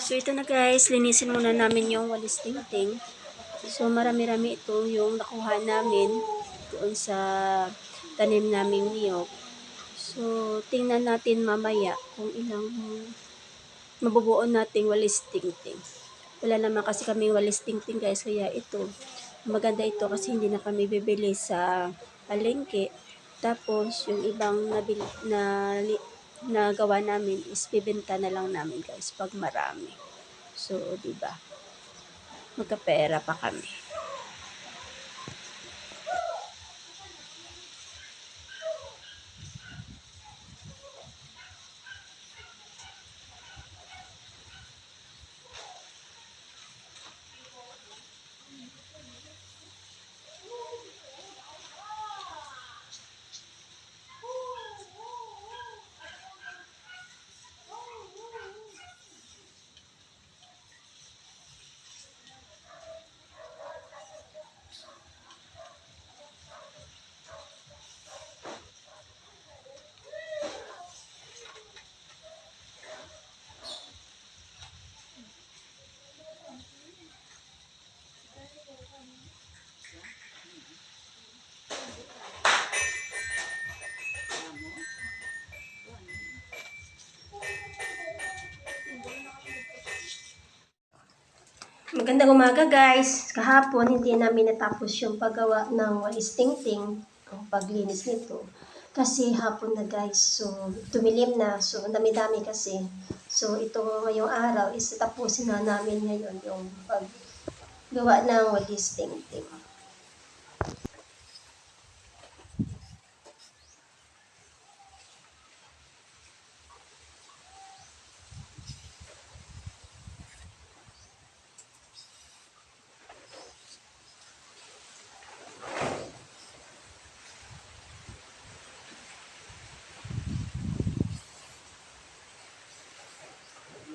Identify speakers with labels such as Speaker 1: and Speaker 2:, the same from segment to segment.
Speaker 1: So ito na guys, linisin muna namin yung walis tingting. So marami-rami ito yung nakuha namin doon sa tanim naming niyog. So tingnan natin mamaya kung ilang mabubuo nating walis tingting. Wala naman kasi kami walis tingting guys, kaya ito. Maganda ito kasi hindi na kami bibili sa palengke. Tapos yung ibang nabili, na, na gawa namin is bibenta na lang namin guys pag marami. So, di ba? Magkapera pa kami. Magandang umaga guys. Kahapon hindi namin natapos yung paggawa ng walis tingting, ang paglinis nito. Kasi hapon na guys, so tumilim na, so dami-dami kasi. So ito ngayong araw is tapusin na namin ngayon yung paggawa ng walis tingting.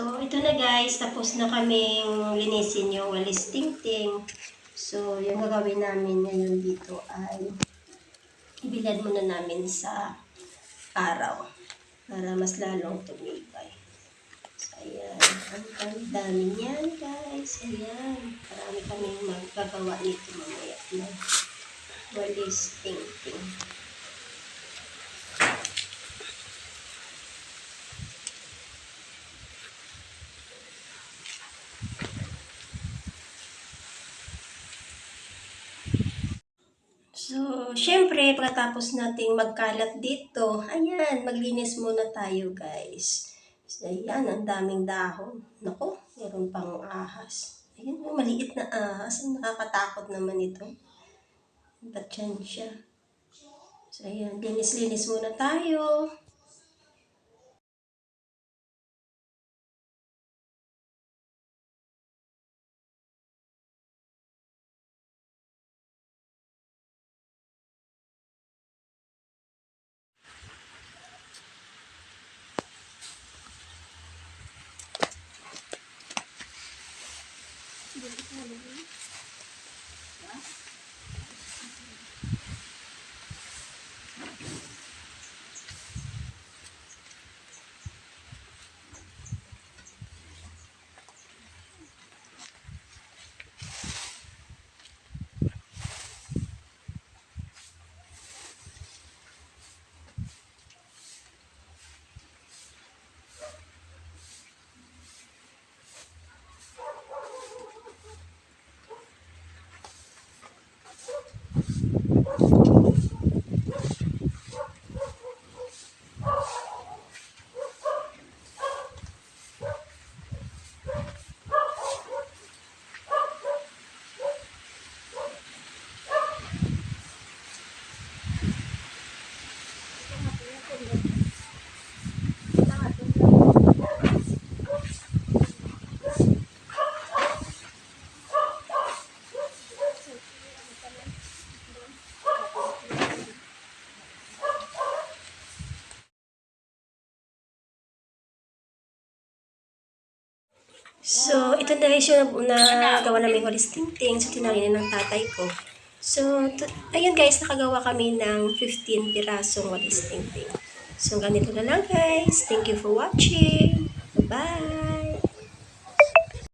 Speaker 1: So, ito na guys. Tapos na kaming linisin yung walis tingting. So, yung gagawin namin ngayon dito ay ibilad muna namin sa araw para mas lalong tumibay. So, ayan. Ang dami niyan guys. Ayan. Marami kaming magagawa nito mamaya na walis tingting. So, syempre, pagkatapos nating magkalat dito, ayan, maglinis muna tayo, guys. Ayan, ang daming dahon. Nako, meron pang ahas. Ayan, maliit na ahas. Nakakatakot naman ito. Ba't yan siya? So, ayan, linis-linis muna tayo. Hallelujah. So, ito na yung na gawa namin walis tingting. So, tinangin ng tatay ko. So, ayun guys, nakagawa kami ng 15 pirasong walis tingting. So, ganito na lang guys. Thank you for watching. Bye!